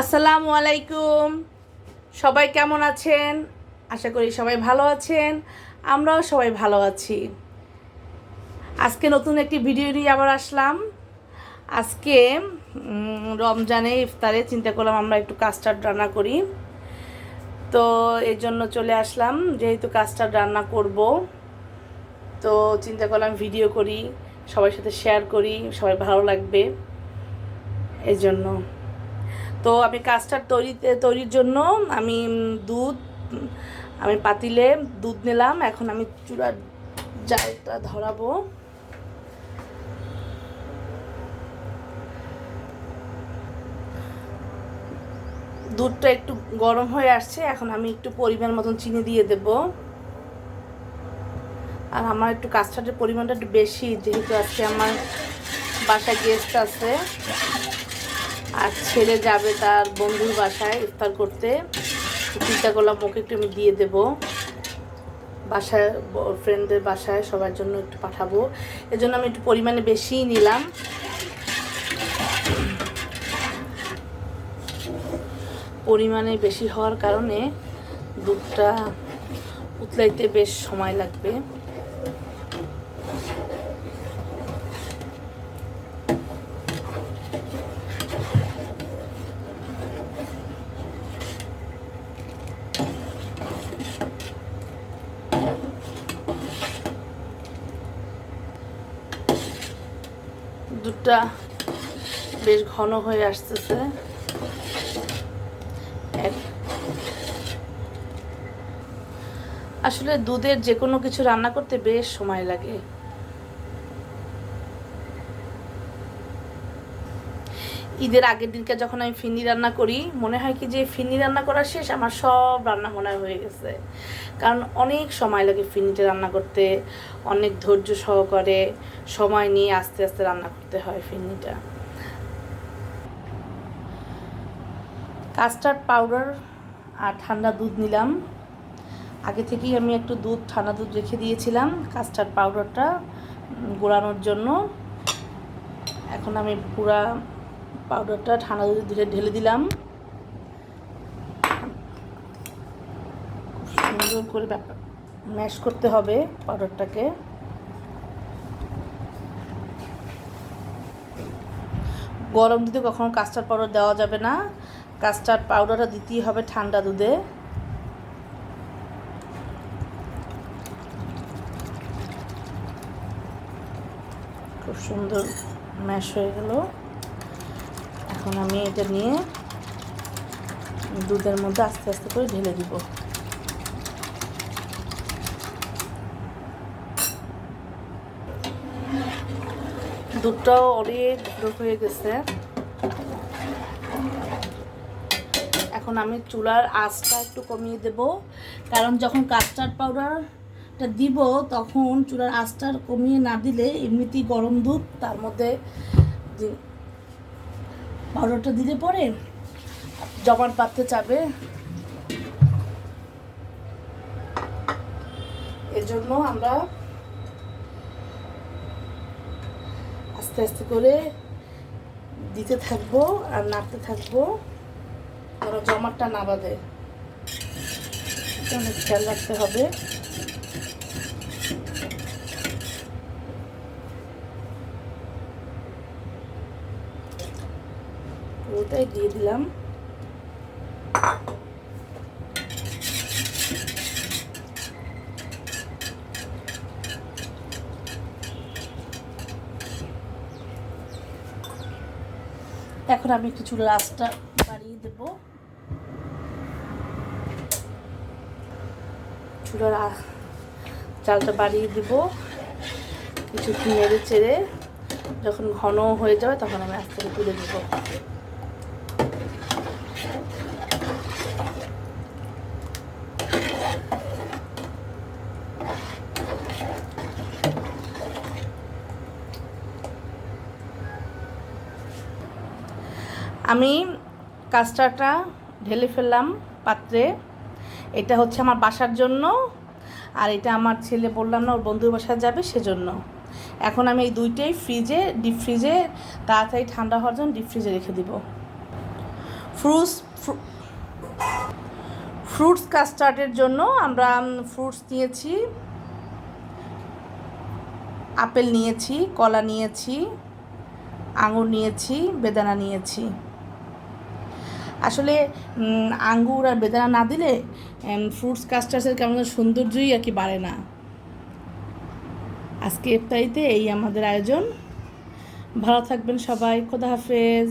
আসসালামু আলাইকুম। সবাই কেমন আছেন? আশা করি সবাই ভালো আছেন। আমরাও সবাই ভালো আছি। আজকে নতুন একটি ভিডিও নিয়ে আবার আসলাম। আজকে রমজানে ইফতারে চিন্তা করলাম আমরা একটু কাস্টার্ড রান্না করি। তো এর জন্য চলে আসলাম, যেহেতু কাস্টার্ড রান্না করব। তো চিন্তা করলাম ভিডিও করি, সবার সাথে শেয়ার করি, সবাই ভালো লাগবে। এই জন্য। তো আমি কাস্টার্ড তৈরিতে, তৈরির জন্য আমি দুধ, আমি পাতিলে দুধ নিলাম। এখন আমি চূড়ার জালটা ধরাবো। দুধটা একটু গরম হয়ে আসছে, এখন আমি একটু পরিমাণ মতন চিনি দিয়ে দেব। আর আমার একটু কাস্টার্ডের পরিমাণটা একটু বেশি, যেহেতু আজকে আমার বাসায় গেস্ট আছে। আর ছেলে যাবে তার বন্ধুর বাসায় ইফতার করতে। চিন্তা করলাম ওকে একটু আমি দিয়ে দেব। বাসায় ফ্রেন্ডদের বাসায় সবার জন্য একটু পাঠাবো। এজন্য আমি একটু পরিমাণে বেশিই নিলাম। পরিমাণে বেশি হওয়ার কারণে দুধটা উতলাইতে বেশ সময় লাগবে। দুধটা বেশ ঘন হয়ে আসতেছে। আসলে দুধের যে কোনো কিছু রান্না করতে বেশ সময় লাগে। ঈদের আগের দিনকে যখন আমি ফিন্নি রান্না করি মনে হয় কি যে ফিন্নি রান্না করা শেষ আমার সব রান্না মনে হয় গেছে। কারণ অনেক সময় লাগে ফিন্নিটা রান্না করতে অনেক ধৈর্য সহকারে সময় নিয়ে আস্তে আস্তে রান্না করতে হয় ফিন্নিটা কাস্টার্ড পাউডার আর ঠান্ডা দুধ নিলাম। আগে থেকেই আমি একটু দুধ ঠান্ডা দুধ রেখে দিয়েছিলাম কাস্টার্ড পাউডারটা উম, গোলানোর জন্য। এখন আমি পুরা পাউডারটা ঠান্ডা দুধে ঢেলে দিলাম। সুন্দর করে ম্যাশ করতে হবে পাউডারটাকে। গরম দুধে কখনো কাস্টার্ড পাউডার দেওয়া যাবে না। কাস্টার্ড পাউডারটা দিতেই হবে ঠান্ডা দুধে। খুব সুন্দর ম্যাশ হয়ে গেল। এখন আমি এটা নিয়ে দুধের মধ্যে আস্তে আস্তে করে ঢেলে দিব। দুধটাও অনেক ঘন হয়ে গেছে। এখন আমি চুলার আঁচটা একটু কমিয়ে দেব। কারণ যখন কাস্টার্ড পাউডারটা দিব, তখন চুলার আঁচটা কমিয়ে না দিলে এমনিতেই গরম দুধ, তার মধ্যে পাউডারটা দিলে পরে জমাট বাঁধতে চাবে। এজন্য আমরা আস্তে আস্তে করে দিতে থাকব আর নাড়তে থাকব, যেন জমাটটা না বাঁধে। খেয়াল রাখতে হবে। পুরোটাই দিয়ে দিলাম। এখন আমি চুলের আঁচটা বাড়িয়ে দেব। চুলার চালটা বাড়িয়ে দেব। কিছু নেড়ে চেড়ে যখন ঘন হয়ে যাবে তখন আমি আস্তে তুলে দেবো আমি কাস্টারটা ঢেলে ফেললাম পাত্রে। এটা হচ্ছে আমার বাসার জন্য, আর এটা আমার ছেলে বললাম না, ওর বন্ধুর বাসায় যাবে সেজন্য। এখন আমি এই দুইটাই ফ্রিজে ডিপ ফ্রিজে তাড়াতাড়ি ঠান্ডা হওয়ার জন্য ডিপ ফ্রিজে রেখে দিব। ফ্রুটস ফ্রুটস কাস্টার্ডের জন্য আমরা ফ্রুটস নিয়েছি, আপেল নিয়েছি, কলা নিয়েছি, আঙুর নিয়েছি, বেদানা নিয়েছি। আসলে আঙ্গুর আর বেদানা না দিলে ফ্রুটস কাস্টার্সের কেমন সৌন্দর্যই আর কি বাড়ে না। আজকে ইফতারিতে এই আমাদের আয়োজন। ভালো থাকবেন সবাই। খোদা হাফেজ।